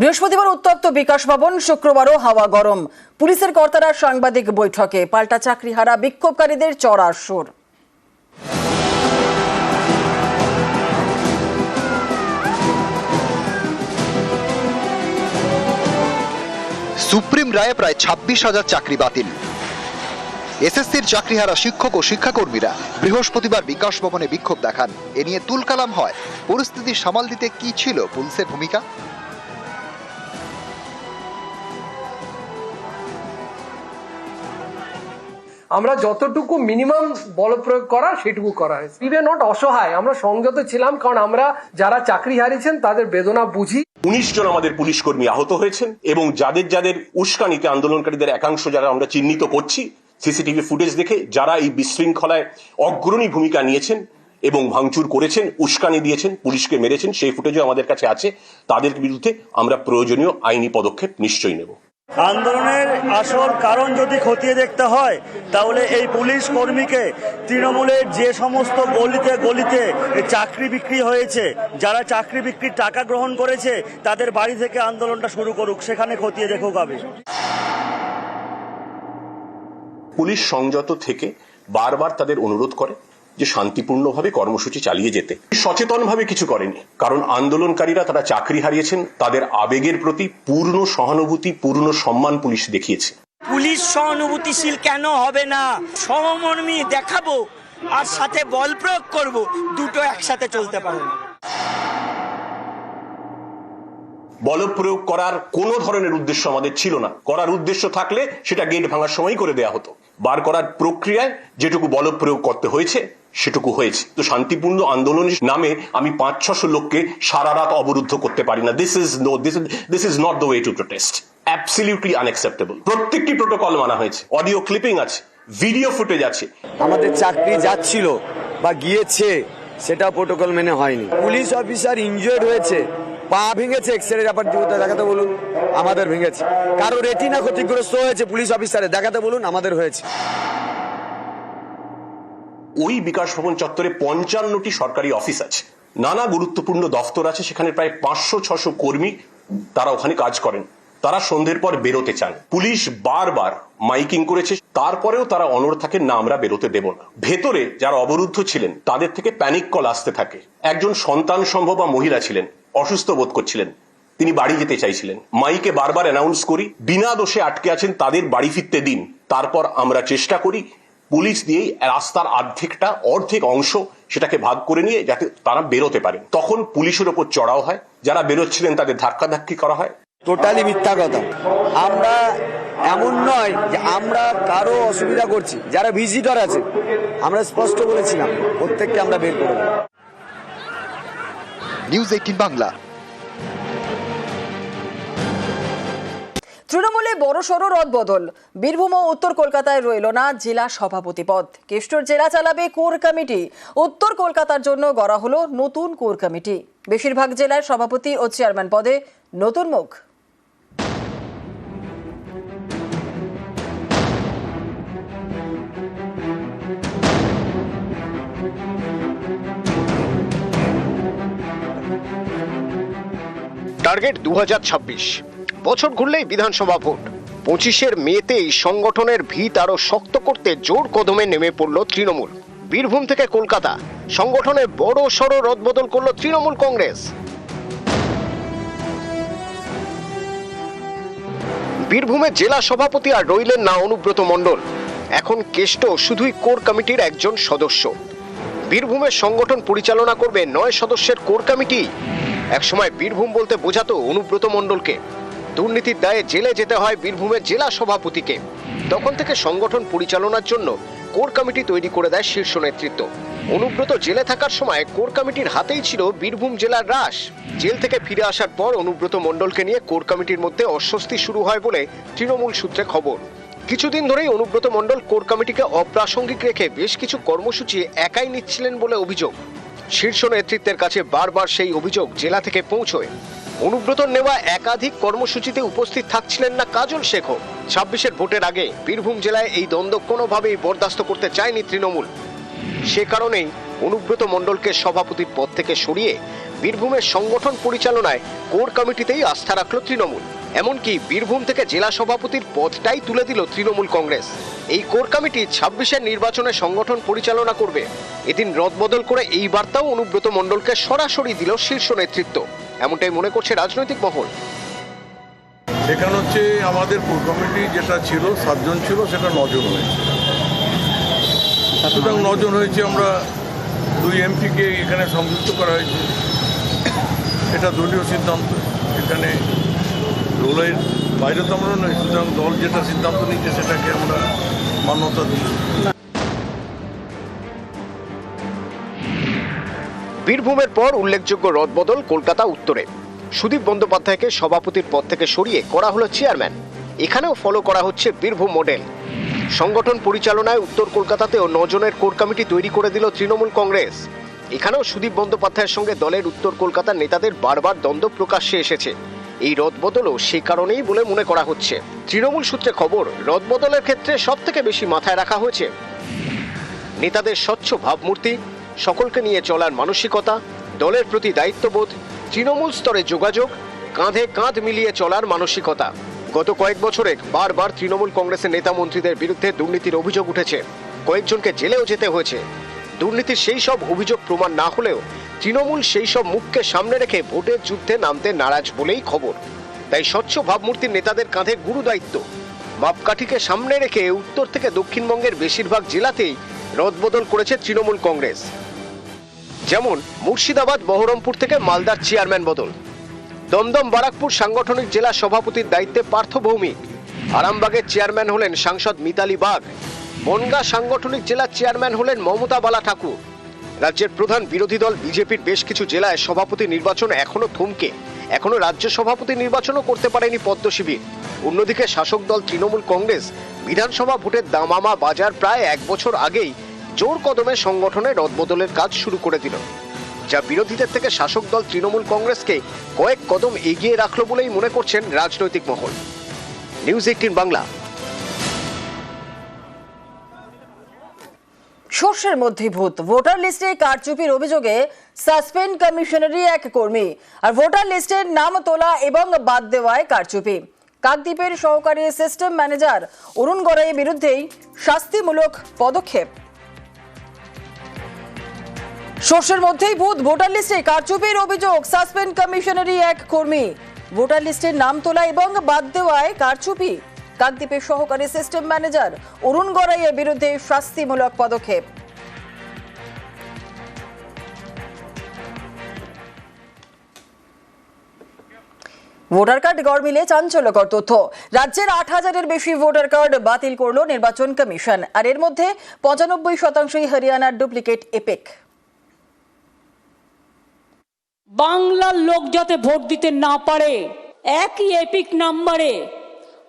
বৃহস্পতিবার উত্তপ্ত বিকাশ ভবন, শুক্রবারও হাওয়া গরম। পুলিশের কর্তারা সাংবাদিক বৈঠকে, পাল্টা চাকরিহারা বিক্ষোভকারীদের চড়া সুর। সুপ্রিম রায়ে প্রায় ছাব্বিশ হাজার চাকরি বাতিল। এসএসসির চাকরিহারা শিক্ষক ও শিক্ষাকর্মীরা বৃহস্পতিবার বিকাশ ভবনে বিক্ষোভ দেখান। এ নিয়ে তুলকালাম হয়, পরিস্থিতি সামাল দিতে কি ছিল পুলিশের ভূমিকা? আমরা যতটুকু মিনিমাম বল প্রয়োগ করা, সেটুকু করা হয়েছে। নট অসহায়, আমরা সংযত ছিলাম, কারণ আমরা যারা চাকরি হারিয়েছেন, তাদের বেদনা বুঝি। উনিশ জন আমাদের পুলিশ কর্মী আহত হয়েছেন এবং যাদের যাদের উস্কানিতে আন্দোলনকারীদের একাংশ যারা আমরা চিহ্নিত করছি, সিসিটিভি ফুটেজ দেখে যারা এই বিশৃঙ্খলায় অগ্রণী ভূমিকা নিয়েছেন এবং ভাঙচুর করেছেন, উস্কানি দিয়েছেন, পুলিশকে মেরেছেন, সেই ফুটেজও আমাদের কাছে আছে। তাদের বিরুদ্ধে আমরা প্রয়োজনীয় আইনি পদক্ষেপ নিশ্চয়ই নেব। আন্দোলনের আসল কারণ যদি খতিয়ে দেখতে হয়, তাহলে এই পুলিশ কর্মীকে তৃণমূলের যে সমস্ত গলিতে গলিতে চাকরি বিক্রি হয়েছে, যারা চাকরি বিক্রির টাকা গ্রহণ করেছে, তাদের বাড়ি থেকে আন্দোলনটা শুরু করুক, সেখানে খতিয়ে দেখুক আমি পুলিশ সংযত থেকে বারবার তাদের অনুরোধ করে যে শান্তিপূর্ণভাবে কর্মসূচি চালিয়ে যেতে। সচেতনভাবে কিছু করেনি। কারণ আন্দোলনকারীরা তারা চাকরি হারিয়েছেন তাদের আবেগের প্রতি পূর্ণ সহানুভূতি পূর্ণ সম্মান পুলিশ দেখিয়েছে। পুলিশ সহানুভূতিশীল কেন হবে না? সহমর্মী দেখাবো আর সাথে বল প্রয়োগ করব। দুটো একসাথে চলতে পারে না। বলপ্রয়োগ করার কোনো ধরনের উদ্দেশ্য আমাদের ছিল না। করার উদ্দেশ্য থাকলে সেটা গেট ভাঙার সময় করে দেয়া হতো। বার করার প্রক্রিয়ায় যেটুকু বলপ্রয়োগ করতে হয়েছে, সেটুকু হয়েছে। তো শান্তিপূর্ণ আন্দোলনের নামে আমি পাঁচ ছশো লোককে সারা রাত অবরুদ্ধ করতে পারি না। This is no this is not the way to protest absolutely unacceptable প্রত্যেকটি প্রোটোকল মানা হয়েছে। অডিও ক্লিপিং আছে ভিডিও ফুটেজ আছে। আমাদের চাকরি যাচ্ছিল বা গিয়েছে সেটা প্রোটোকল মেনে হয়নি। পুলিশ অফিসার ইনজুয়ার্ড হয়েছে। পা ভেঙেছে এক্স রে ব্যাপার জীবতে দেখাতে বলুন, আমাদের ভেঙেছে। কারও রেটিনা ক্ষতিগ্রস্ত হয়েছে পুলিশ অফিসারে দেখাতে বলুন, আমাদের হয়েছে। ওই বিকাশ ভবন চত্বরে পঞ্চান্নটি সরকারি অফিস আছে। নানা গুরুত্বপূর্ণ দফতর আছে, সেখানে প্রায় পাঁচশো, ছশো কর্মী তারা ওখানে কাজ করেন। তারা সন্ধ্যের পর বেরোতে চান। পুলিশ বারবার মাইকিং করেছে, তারপরেও তারা অনড় থাকেন না, আমরা বেরোতে দেব না। ভেতরে যারা অবরুদ্ধ ছিলেন, তাদের থেকে প্যানিক কল আসতে থাকে। একজন সন্তান সম্ভব বা মহিলা ছিলেন অসুস্থ বোধ করছিলেন। তিনি বাড়ি যেতে চাইছিলেন। মাইকে বারবার অ্যানাউন্স করি, বিনা দোষে আটকে আছেন, তাদের বাড়ি ফিরতে দিন। তারপর আমরা চেষ্টা করি পুলিশ দিয়েই রাস্তার অর্ধেকটা, অর্ধেক অংশ সেটাকে ভাগ করে নিয়ে যাতে তারা বেরোতে পারে। তখন পুলিশের ওপর চড়াও হয়। যারা বেরোচ্ছিলেন তাদের ধাক্কাধাক্কি করা হয়। টোটালি মিথ্যা কথা। আমরা এমন নয় যে আমরা কারও অসুবিধা করছি। যারা ভিজিটর আছে আমরা স্পষ্ট বলেছিলাম, প্রত্যেককে আমরা বের করে। নিউজ এইটিন বাংলা তৃণমূলে বড়সড় রদবদল। বীরভূম ও উত্তর কলকাতায় রইল না জেলা সভাপতি পদ। কেষ্টর জেলা চালাবে কোর কমিটি। উত্তর কলকাতার জন্য গড়া হলো নতুন কোর কমিটি। বেশিরভাগ জেলায় সভাপতি ও চেয়ারম্যান পদে নতুন মুখ। টার্গেট দু বছর ঘুরলেই বিধানসভা ভোট। পঁচিশের মেতেই সংগঠনের ভিত আরও শক্ত করতে জোর কদমে নেমে পড়ল তৃণমূল। বীরভূম থেকে কলকাতা সংগঠনে বড় সড় রদবদল করল তৃণমূল কংগ্রেস। বীরভূমের জেলা সভাপতি আর রইলেন না অনুব্রত মণ্ডল। এখন কেষ্ট শুধুই কোর কমিটির একজন সদস্য। বীরভূমের সংগঠন পরিচালনা করবে নয় সদস্যের কোর কমিটি। একসময় বীরভূম বলতে বোঝাতো অনুব্রত মণ্ডলকে। দুর্নীতির দায়ে জেলে যেতে হয় বীরভূমের জেলা সভাপতিকে। তখন থেকে সংগঠন পরিচালনার জন্য কোর কমিটি তৈরি করে দেয় শীর্ষ নেতৃত্ব। অনুব্রত জেলে থাকার সময় কোর কমিটির হাতেই ছিল বীরভূম জেলার রাস জেল থেকে ফিরে আসার পর অনুব্রত মণ্ডলকে নিয়ে কোর কমিটির মধ্যে অস্বস্তি শুরু হয় বলে তৃণমূল সূত্রে খবর। কিছুদিন ধরেই অনুব্রত মণ্ডল কোর কমিটিকে অপ্রাসঙ্গিক রেখে বেশ কিছু কর্মসূচি একাই নিচ্ছিলেন বলে অভিযোগ। শীর্ষ নেতৃত্বের কাছে বারবার সেই অভিযোগ জেলা থেকে পৌঁছয়। অনুব্রতর নেওয়া একাধিক কর্মসূচিতে উপস্থিত থাকছিলেন না কাজল শেখও ছাব্বিশের ভোটের আগে বীরভূম জেলায় এই দ্বন্দ্ব কোনোভাবেই বরদাস্ত করতে চায়নি তৃণমূল। সে কারণেই অনুব্রত মণ্ডলকে সভাপতির পদ থেকে সরিয়ে বীরভূমের সংগঠন পরিচালনায় কোর কমিটিতেই আস্থা রাখল তৃণমূল। এমনকি বীরভূম থেকে জেলা সভাপতির পদটাই তুলে দিল তৃণমূল কংগ্রেস। এই কোর কমিটি ছাব্বিশের নির্বাচনে সংগঠন পরিচালনা করবে। এদিন রদবদল করে এই বার্তাও অনুব্রত মণ্ডলকে সরাসরি দিল শীর্ষ নেতৃত্ব। এমনটাই মনে করছে রাজনৈতিক মহল। এখানে হচ্ছে আমাদের কোর কমিটি যেটা ছিল, সাতজন ছিল, সেটা নজন হয়েছে। সুতরাং নজন হয়েছে আমরা দুই এমপিকে এখানে সংযুক্ত করা হয়েছে। এটা দলীয় সিদ্ধান্ত। এখানে দলের বাইরে তো আমরা নই, সুতরাং দল যেটা সিদ্ধান্ত নিচ্ছে সেটাকে আমরা মান্যতা দিই। বীরভূমের পর উল্লেখযোগ্য রদবদল কলকাতা উত্তরে। সুদীপ বন্দ্যোপাধ্যায়কে সভাপতির পদ থেকে সরিয়ে করা হলো চেয়ারম্যান। এখানেও ফলো করা হচ্ছে বীরভূম মডেল সংগঠন পরিচালনায় উত্তর কলকাতাতেও নজনের কোর কমিটি তৈরি করে দিল তৃণমূল কংগ্রেস। এখানেও সুদীপ বন্দ্যোপাধ্যায়ের সঙ্গে দলের উত্তর কলকাতার নেতাদের বারবার দ্বন্দ্ব প্রকাশ্যে এসেছে। এই রদবদলও সে কারণেই বলে মনে করা হচ্ছে। তৃণমূল সূত্রে খবর, রদবদলের ক্ষেত্রে সব থেকে বেশি মাথায় রাখা হয়েছে। নেতাদের স্বচ্ছ ভাবমূর্তি, সকলকে নিয়ে চলার মানসিকতা, দলের প্রতি দায়িত্ববোধ, তৃণমূল স্তরে যোগাযোগ, কাঁধে কাঁধ মিলিয়ে চলার মানসিকতা। গত কয়েক বছরে বারবার তৃণমূল কংগ্রেসের নেতা মন্ত্রীদের বিরুদ্ধে দুর্নীতির অভিযোগ উঠেছে। কয়েকজনকে জেলেও যেতে হয়েছে। দুর্নীতির সেই সব অভিযোগ প্রমাণ না হলেও তৃণমূল সেই সব মুখকে সামনে রেখে ভোটের যুদ্ধে নামতে নারাজ বলেই খবর। তাই স্বচ্ছ ভাবমূর্তির নেতাদের কাঁধে গুরু দায়িত্ব। মাপকাঠিকে সামনে রেখে উত্তর থেকে দক্ষিণবঙ্গের বেশিরভাগ জেলাতেই রদবদল করেছে তৃণমূল কংগ্রেস। যেমন, মুর্শিদাবাদ, বহরমপুর থেকে মালদার চেয়ারম্যান বদল। দমদম, বারাকপুর সাংগঠনিক জেলা সভাপতির দায়িত্বে পার্থ ভৌমিক। আরামবাগের চেয়ারম্যান হলেন সাংসদ মিতালি বাগ বনগা সাংগঠনিক জেলার চেয়ারম্যান হলেন মমতা বালা ঠাকুর রাজ্যের প্রধান বিরোধী দল বিজেপির বেশ কিছু জেলায় সভাপতি নির্বাচন এখনও থমকে। এখনও রাজ্য সভাপতি নির্বাচনও করতে পারেনি পদ্ম শিবির। অন্যদিকে শাসক দল তৃণমূল কংগ্রেস বিধানসভা ভোটের দামামা বাজার প্রায় এক বছর আগেই জোর কদমে সংগঠনে রদবদলের কাজ শুরু করে দিল। যা বিরোধীদের থেকে শাসক দল তৃণমূল কংগ্রেসকে কয়েক কদম এগিয়ে রাখল বলেই মনে করছেন রাজনৈতিক মহল। News eighteen Bangla. শস্যের মধ্যে ভূত। ভোটার লিস্টে কারচুপির অভিযোগে সাসপেন্ড কমিশনারই এক কর্মী। আর ভোটার লিস্টের নাম তোলা এবং বাদ দেওয়ায় কারচুপি। কাকদ্বীপের সহকারী সিস্টেম ম্যানেজার অরুণ গড়াইয়ের বিরুদ্ধেই শাস্তিমূলক পদক্ষেপ। সর্ষের মধ্যেই ভূত। ভোটার লিস্টে কারচুপির অভিযোগ সাসপেন্ড কমিশনারই এক কর্মী। ভোটার লিস্টের নাম তোলা এবং বাদ দেওয়ায় কারচুপি। কাকদ্বীপের সহকারী সিস্টেম ম্যানেজার অরুণ গড়াইয়ের বিরুদ্ধে শাস্তিমূলক পদক্ষেপ। ভোটার কার্ড গড় মিলে চাঞ্চল্যকর তথ্য। রাজ্যের আট হাজারের বেশি ভোটার কার্ড বাতিল করল নির্বাচন কমিশন। আর এর মধ্যে পঁচানব্বই শতাংশই হরিয়ানার ডুপ্লিকেট এপেক। বাংলার লোক যাতে ভোট দিতে না পারে, একই এপিক নাম্বারে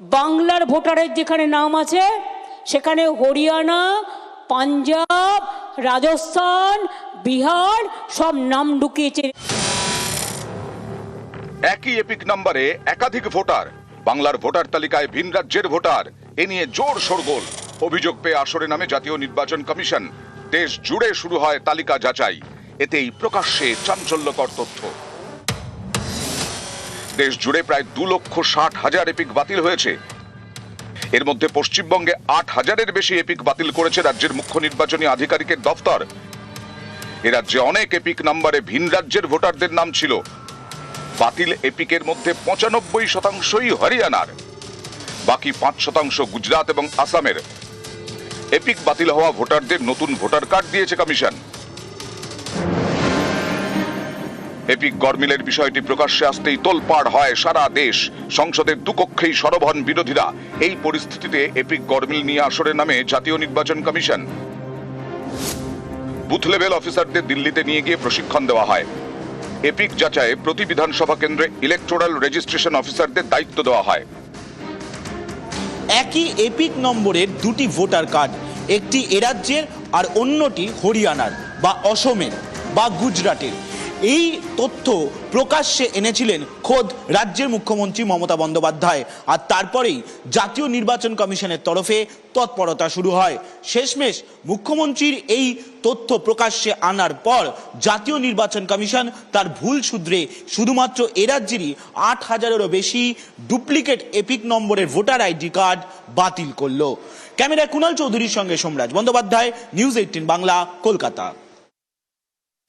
বাংলার ভোটারের যেখানে নাম আছে, সেখানে হরিয়ানা, পাঞ্জাব, রাজস্থান, বিহার, সব নাম ঢুকিয়েছে। একই এপিক নাম্বারে একাধিক ভোটার, বাংলার ভোটার তালিকায় ভিন রাজ্যের ভোটার, এ নিয়ে জোর শোরগোল। অভিযোগ পেয়ে আসরে নামে জাতীয় নির্বাচন কমিশন। দেশ জুড়ে শুরু হয় তালিকা যাচাই। এতেই প্রকাশ্যে চাঞ্চল্যকর তথ্য। দেশ জুড়ে প্রায় দু লক্ষ ষাট হাজার এপিক বাতিল হয়েছে। এর মধ্যে পশ্চিমবঙ্গে আট হাজারের বেশি এপিক বাতিল করেছে রাজ্যের মুখ্য নির্বাচনী আধিকারিকের দফতর। এ রাজ্যে অনেক এপিক নাম্বারে ভিন রাজ্যের ভোটারদের নাম ছিল। বাতিল এপিকের মধ্যে পঁচানব্বই শতাংশই হরিয়ানার। বাকি পাঁচ শতাংশ গুজরাট এবং আসামের। এপিক বাতিল হওয়া ভোটারদের নতুন ভোটার কার্ড দিয়েছে কমিশন। এপিক গরমিলের বিষয়টি প্রকাশ্যে আসতেই তোলপাড় হয় সারা দেশ। সংসদের দুকক্ষেই সরব হন বিরোধীরা। এই পরিস্থিতিতে এপিক গরমিল নিয়ে আসরে নামে জাতীয় নির্বাচন কমিশন। বুথ লেভেল অফিসারদের দিল্লিতে নিয়ে গিয়ে প্রশিক্ষণ দেওয়া হয়। এপিক যাচাইয়ে প্রতি বিধানসভা কেন্দ্রে ইলেকটোরাল রেজিস্ট্রেশন অফিসারদের দায়িত্ব দেওয়া হয়। একই এপিক নম্বরের দুটি ভোটার কার্ড, একটি এরাজ্যের আর অন্যটি হরিয়ানার বা অসমের বা গুজরাটের। এই তথ্য প্রকাশ্যে এনেছিলেন খোদ রাজ্যের মুখ্যমন্ত্রী মমতা বন্দ্যোপাধ্যায়। আর তারপরেই জাতীয় নির্বাচন কমিশনের তরফে তৎপরতা শুরু হয়। শেষমেশ মুখ্যমন্ত্রীর এই তথ্য প্রকাশ্যে আনার পর জাতীয় নির্বাচন কমিশন তার ভুল শুধরে শুধুমাত্র এ রাজ্যেরই আট হাজারেরও বেশি ডুপ্লিকেট এপিক নম্বরের ভোটার আইডি কার্ড বাতিল করল। ক্যামেরায় কুণাল চৌধুরীর সঙ্গে সোমরাজ বন্দ্যোপাধ্যায়, নিউজ এইটিন বাংলা, কলকাতা।